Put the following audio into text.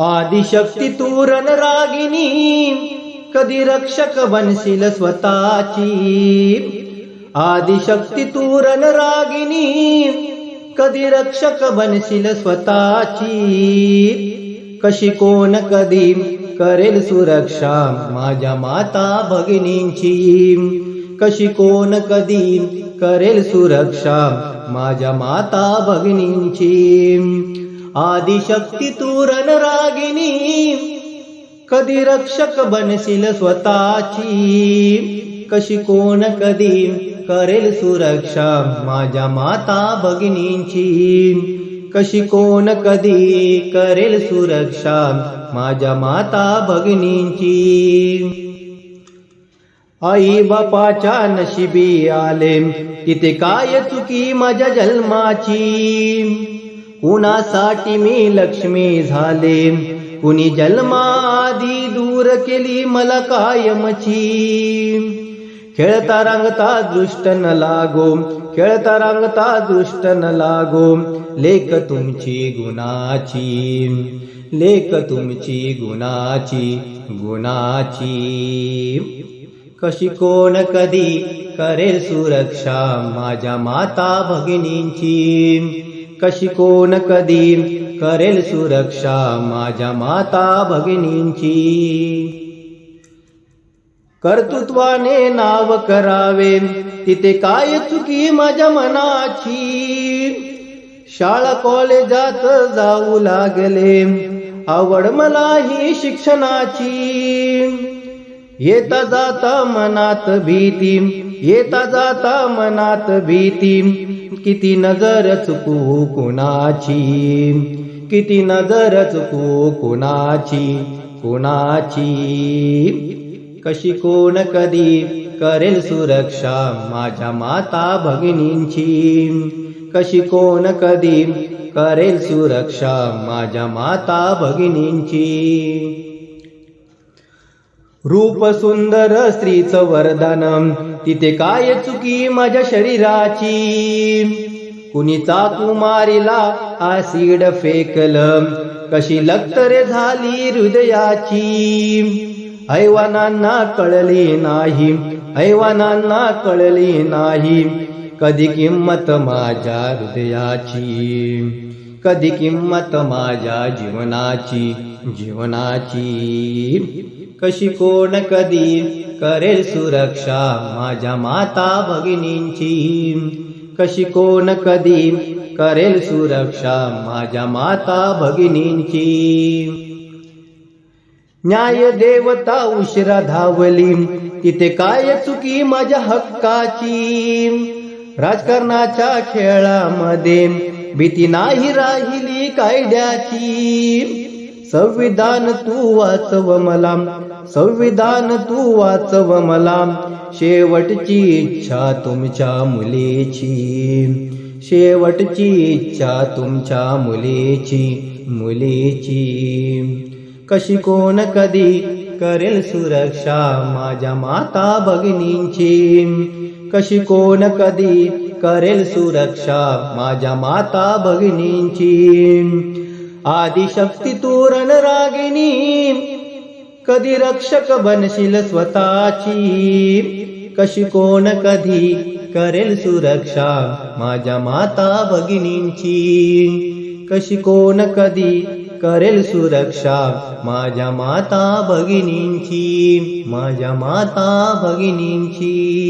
आदिशक्ती तू रणरागिनी कधी रक्षक बनशील स्वतःची. आदिशक्ती तू रणरागिनी कधी रक्षक बनशील स्वतःची. कशी कोण कधी करेल सुरक्षा माझ्या माता भगिनींची. कशी कोण कधी करेल सुरक्षा माझ्या माता भगिनींची. आदिशक्ती तू रणरागिनी कधी रक्षक बनशील स्वतःची? कशी कोण कधी करेल सुरक्षा माझ्या माता भगिनींची? कशी कोण कधी करेल सुरक्षा माझ्या माता भगिनींची? आई बापाच्या नशिबी आले तिथे काय चुकी माझ्या जन्माची? कुणासाठी मी लक्ष्मी झाले. कुणी जन्माआधी दूर केली मला कायमची. खेळता रंगता दृष्ट न लागो खेळता रंगता दृष्ट न लागो. लेख तुमची गुणाची लेख तुमची गुणाची गुणाची. कशी कोण कधी करेल सुरक्षा माझ्या माता भगिनींची कशी कोण कधी करेल सुरक्षा माझ्या माता भगिनींची. कर्तृत्वाने नाव करावे तिथे काय चुकी माझ्या मनाची? शाळा कॉलेजात जाऊ लागले आवड मला ही शिक्षणाची. येता जाता मनात भीती येता जाता मनात भीती किती नजर चुकू कुणाची? किती नजर चुकू कुणाची? कुणाची? कशी कोण कधी करेल सुरक्षा माझ्या माता भगिनींची? कशी कोण कधी करेल सुरक्षा माझ्या माता भगिनींची? रूप सुंदर स्त्रीचं वरदान. तिथे काय चुकी माझ्या शरीराची? कुणीचा कुमारीला मारिला आसिड फेकलं? कशी लक्तरे झाली हृदयाची? ऐवानांना कळली नाही ऐवानांना कळली नाही. कधी किंमत माझ्या हृदयाची? कधी किंमत माझ्या जीवनाची? जीवनाची. कशी कोण कधी करेल सुरक्षा माझ्या माता भगिनींची? कशी कोण कधी करेल सुरक्षा माझ्या माता भगिनींची? न्याय देवता उशिरा धावली तिथे काय चुकी माझ्या हक्काची? राजकारणाच्या खेळामध्ये भीती नाही राहिली कायद्याची. संविधान तू वाचव मला संविधान तू वाचव मला. शेवटची इच्छा तुमच्या मुलीची. शेवटची इच्छा तुमच्या मुलीची मुलीची. कशी कोण कधी करेल सुरक्षा माझ्या माता भगिनींची? कशी कोण कधी करेल सुरक्षा माझ्या माता भगिनींची? आदिशक्ती तू रणरागिणी कधी रक्षक बनशील स्वतःची? कशी कोण कधी करेल सुरक्षा? माझ्या माता भगिनींची. कशी कोण कधी करेल सुरक्षा? माझ्या माता भगिनींची. माझ्या माता भगिनींची.